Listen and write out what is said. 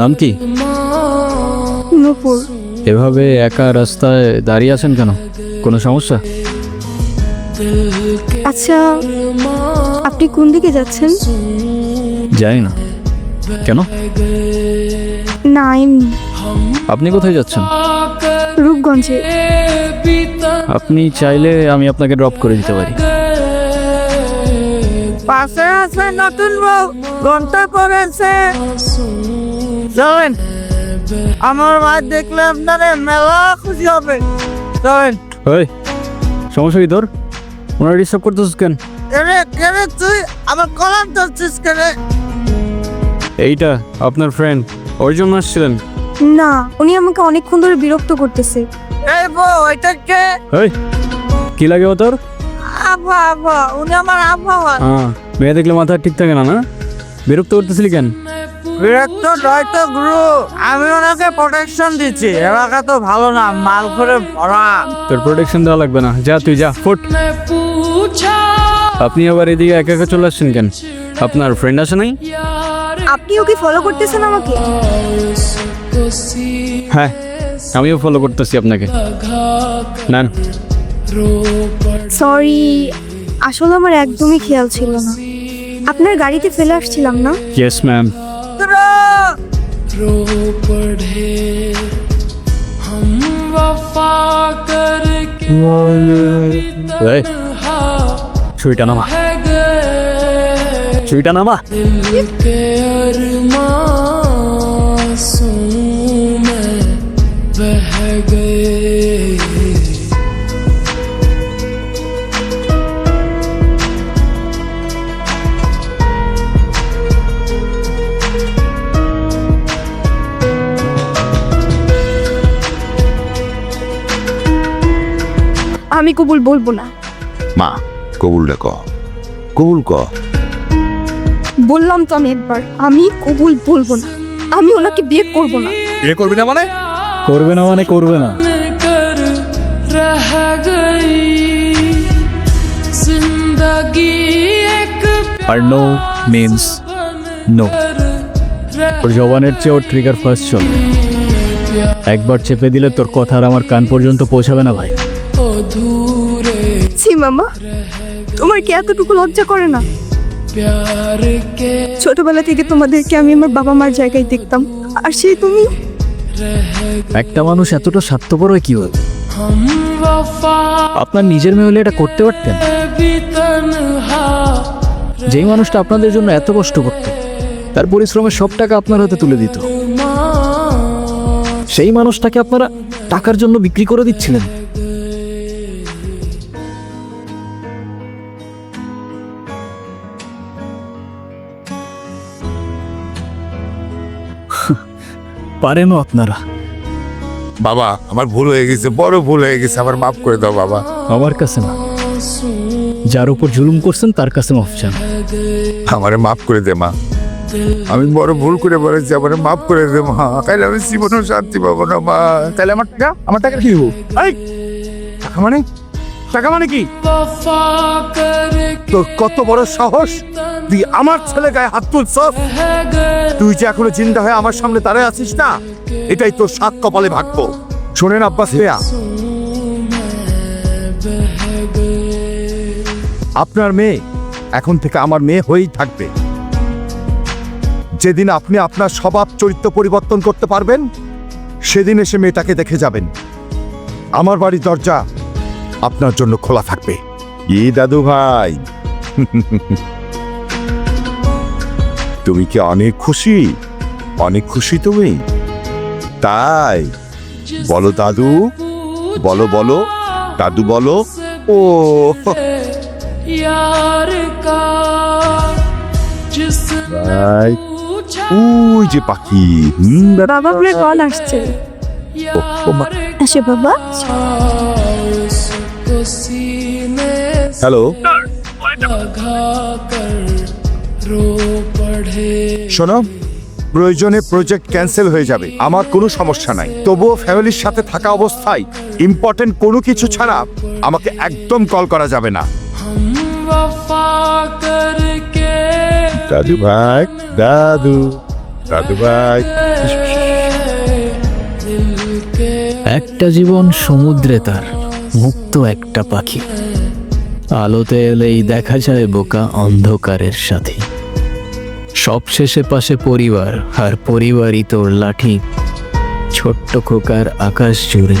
নাম কি? নূপুর। এভাবে একা রাস্তায় দাঁড়িয়ে আছেন কেন? কোনো সমস্যা? আচ্ছা আপনি কোন দিকে যাচ্ছেন? জানি না। কেন? না এমনি আপনি কোথায় যাচ্ছেন? রূপগঞ্জে। আপনি চাইলে আমি আপনাকে ড্রপ করে দিতে পারি। পাশে আছে নতুন বউ ঘণ্টা পড়েছে। চলেন আমার মা দেখলে আপনারে মেলা খুশি হবে। চলেন। ওই সমস্যা কি তোর? ওনারা ডিস্টার্ব করতেছিস কেন? কেনে কেনে তুই আমার কলার ধরছিস কেনে? এইটা আপনার ফ্রেন্ড ওর জন্য আসছিলেন। না উনি আমাকে অনেকক্ষণ ধরে বিরক্ত করতেছে। এই বউ এটা কে? ওই কি লাগে ও তোর? আব্বা আব্বা উনি আমার আব্বা হয় হ্যাঁ মেয়ে দেখলে মাথা ঠিক থাকে না না? বিরক্ত করতেছিলি কেন? বিরক্ত নয় তো গুরু। আমি ওনাকে প্রোটেকশন দিচ্ছি। এলাকা তো ভালো না মাল করে ভরা। তোর প্রোটেকশন দেওয়া লাগবে না। যা তুই যা ফুট। আপনি আবার এদিকে একা একা চলে আসছেন কেন? আপনার ফ্রেন্ড আছে নাই? আপনি ওকে ফলো করতেছেন আমাকে? হ্যাঁ আমিও ফলো করতেছি আপনাকে। নেন সরি আসলে আমার একদমই খেয়াল ছিল না আপনার গাড়িতে ফেলে আসছিলাম না ইয়েস ম্যাম रो पढ़े हम वफा करके এই ছুরিটা নামা है गए ছুরিটা নামা दिल के अरमासूम में बह गए আমি কবুল বলব না। মা কবুল ক। কবুল ক। বললাম তো আমি একবার আমি কবুল বলব না। আমি ওনাকে বিয়ে করব না। বিয়ে করবি না মানে? করবে না মানে করবে না। আর নো মিন্স নো ওর জবানের চেয়ে ওর ট্রিগার ফার্স্ট চল। একবার চেপে দিলে তোর কথা আর আমার কান পর্যন্ত পৌঁছাবে না ভাই। ছি মামা। তোমার কি এতটুকু লজ্জা করে না? ছোটবেলা থেকে তোমাদেরকে আমি আমার বাবা মার জায়গায় দেখতাম। আর সেই তুমি? একটা মানুষ এতটা স্বার্থপর হয় কি হল আপনার নিজের মেয়ে হলে এটা করতে পারতেন। যেই মানুষটা আপনাদের জন্য এত কষ্ট করত তার পরিশ্রমের সব টাকা আপনার হাতে তুলে দিত। সেই মানুষটাকে আপনারা টাকার জন্য বিক্রি করে দিচ্ছিলেন। পারেনও আপনারা? বাবা আমার ভুল হয়ে গেছে বড় ভুল হয়ে গেছে আমার মাফ করে দাও বাবা। আমার কাছে না। যার উপর জুলুম করছেন তার কাছে মাফ চান। আমারে মাফ করে দে মা। আমি বড় ভুল করে বলেছি আমারে মাফ করে দে মা। তাহলে আমি জীবনেও শান্তি পাবো না মা। তাহলে আমার টাকা আমার টাকা কি হব মানে? টাকা মানে কি? তোর কত বড় সাহস? তুই আমার ছেলে গায়ে হাত তুলছ তুই যে এখনও জিন্দা হয়ে আমার সামনে দাঁড়ায় আছিস না, এটাই তোর সাত কপালে ভাগ্য। শোনেন আব্বাস ভাইয়া, আপনার মেয়ে এখন থেকে আমার মেয়ে হয়েই থাকবে। যেদিন আপনি আপনার স্বভাব চরিত্র পরিবর্তন করতে পারবেন, সেদিন এসে মেয়েটাকে দেখে যাবেন। আমার বাড়ির দরজা আপনার জন্য খোলা থাকবে। ই দাদু ভাই? তুমি কি অনেক খুশি? অনেক খুশি তুমি? তাই। বলো দাদু বলো বলো দাদু বলো ও। ওই যে পাখি বাবা বলে কল আসছে। আসে বাবা। হ্যালো শোনো প্রয়োজনে প্রজেক্ট ক্যান্সেল হয়ে যাবে। আমার কোনো সমস্যা নাই। তবুও ফ্যামিলির সাথে থাকা অবস্থায় ইম্পর্টেন্ট কোনো কিছু ছাড়া আমাকে একদম কল করা যাবে না। দাদু ভাই দাদু দাদু ভাই। একটা জীবন সমুদ্রে তার। মুক্ত একটা পাখি। আলোতে এলেই দেখা যায় বোকা অন্ধকারের সাথে। সবশেষে পাশে পরিবার আর পরিবারই তোর লাঠি। ছোট্ট খোকার আকাশ জুড়ে।